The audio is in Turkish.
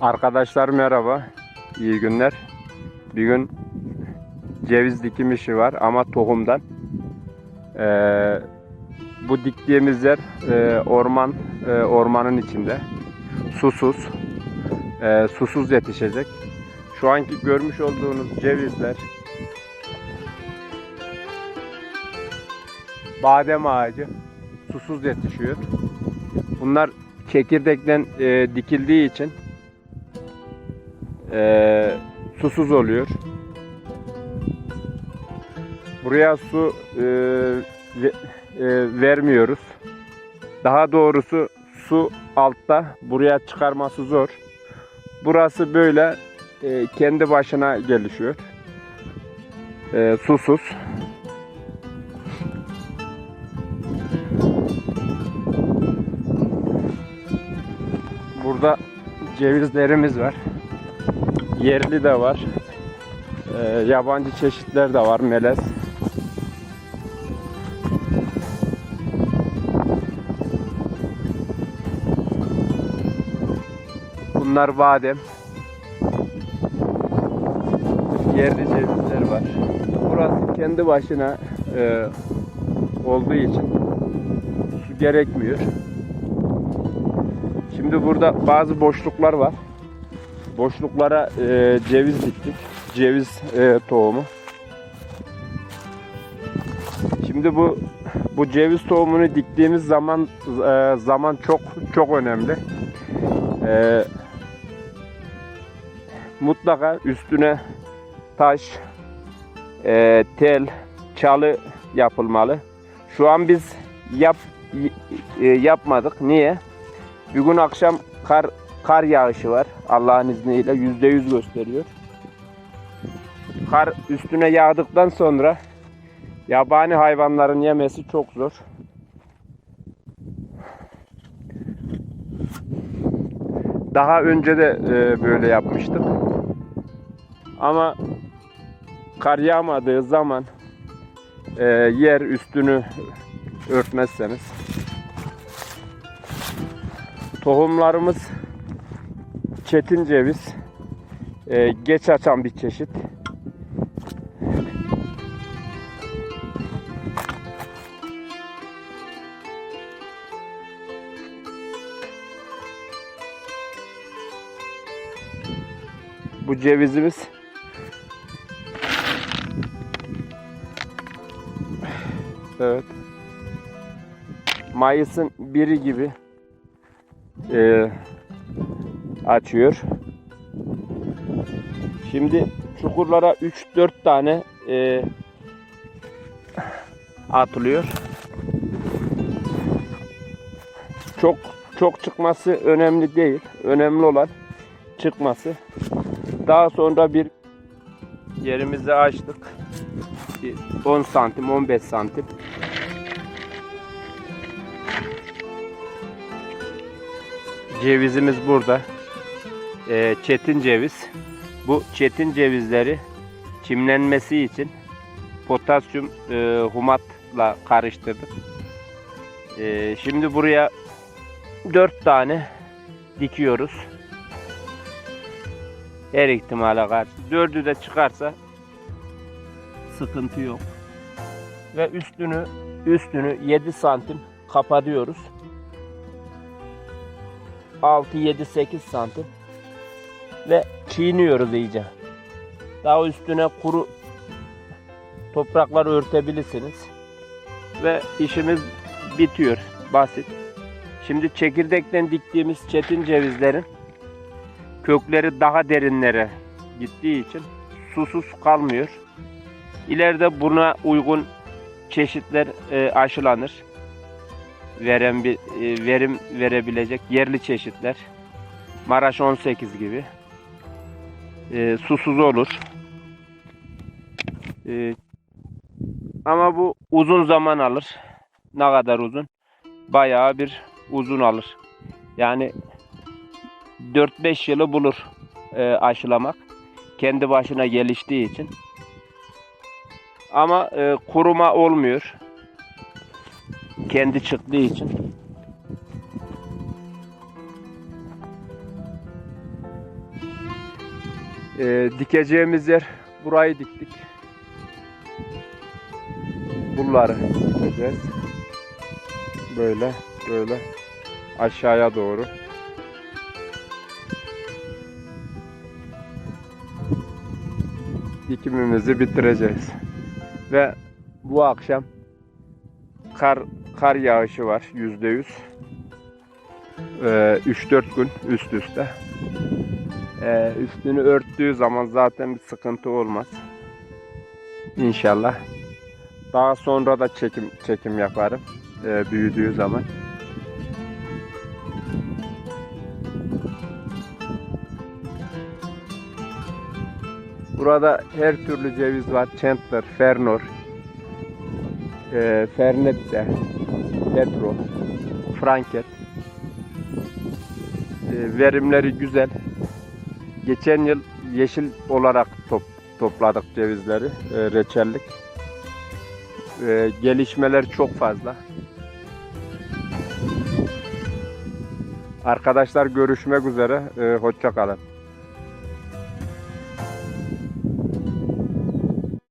Arkadaşlar merhaba. İyi günler. Bir gün ceviz dikim işi var ama tohumdan. Ee, bu diktiğimiz yer e, orman e, ormanın içinde. Susuz. Ee, susuz yetişecek. Şu anki görmüş olduğunuz cevizler badem ağacı susuz yetişiyor. Bunlar çekirdekten e, dikildiği için e, susuz oluyor. Buraya su e, e, vermiyoruz. Daha doğrusu su altta, buraya çıkarması zor. Burası böyle e, kendi başına gelişiyor. E, susuz. Burada cevizlerimiz var. Yerli de var. Ee, yabancı çeşitler de var. Melez. Bunlar badem. Yerli cevizler var. Burası kendi başına e, olduğu için su gerekmiyor. Şimdi burada bazı boşluklar var. Boşluklara e, ceviz diktik. Ceviz e, tohumu. Şimdi bu bu ceviz tohumunu diktiğimiz zaman e, zaman çok çok önemli. E, mutlaka üstüne taş, e, tel, çalı yapılmalı. Şu an biz yap e, yapmadık. Niye? Bir gün akşam kar kar yağışı var. Allah'ın izniyle yüzde yüz gösteriyor. Kar üstüne yağdıktan sonra yabani hayvanların yemesi çok zor. Daha önce de e, böyle yapmıştık. Ama kar yağmadığı zaman e, yer üstünü örtmezseniz Tohumlarımız çetin ceviz. Ee, geç açan bir çeşit. Bu cevizimiz Evet. Mayıs'ın biri gibi e, açıyor. Şimdi çukurlara 3-4 tane e, atılıyor. Çok çok çıkması önemli değil. Önemli olan çıkması. Daha sonra bir yerimizi açtık. Bir 10 santim 15 santim. Cevizimiz burada. Ee, çetin ceviz. Bu çetin cevizleri çimlenmesi için potasyum e, humatla karıştırdık. Ee, şimdi buraya 4 tane dikiyoruz. Her ihtimale karşı. Dördü de çıkarsa sıkıntı yok. Ve üstünü üstünü 7 santim kapatıyoruz. 6, 7, 8 santim ve çiğniyoruz iyice. Daha üstüne kuru topraklar örtebilirsiniz. Ve işimiz bitiyor. Basit. Şimdi çekirdekten diktiğimiz çetin cevizlerin kökleri daha derinlere gittiği için susuz kalmıyor. İleride buna uygun çeşitler e, aşılanır veren bir e, verim verebilecek yerli çeşitler. Maraş 18 gibi. E, susuz olur. E, ama bu uzun zaman alır. Ne kadar uzun? Bayağı bir uzun alır. Yani 4-5 yılı bulur e, aşılamak. Kendi başına geliştiği için. Ama e, kuruma olmuyor kendi çıktığı için. Ee, dikeceğimiz yer burayı diktik. Bunları dikeceğiz. Böyle böyle aşağıya doğru. Dikimimizi bitireceğiz. Ve bu akşam kar kar yağışı var yüzde yüz. Ee, 3-4 gün üst üste. Ee, üstünü örttüğü zaman zaten bir sıkıntı olmaz. İnşallah. Daha sonra da çekim çekim yaparım. ee, büyüdüğü zaman. Burada her türlü ceviz var. Chandler, Fernor, e, Fernette, Petro, Franket. E, verimleri güzel. Geçen yıl yeşil olarak top, topladık cevizleri, e, reçellik. E, gelişmeler çok fazla. Arkadaşlar görüşmek üzere. E, hoşça kalın.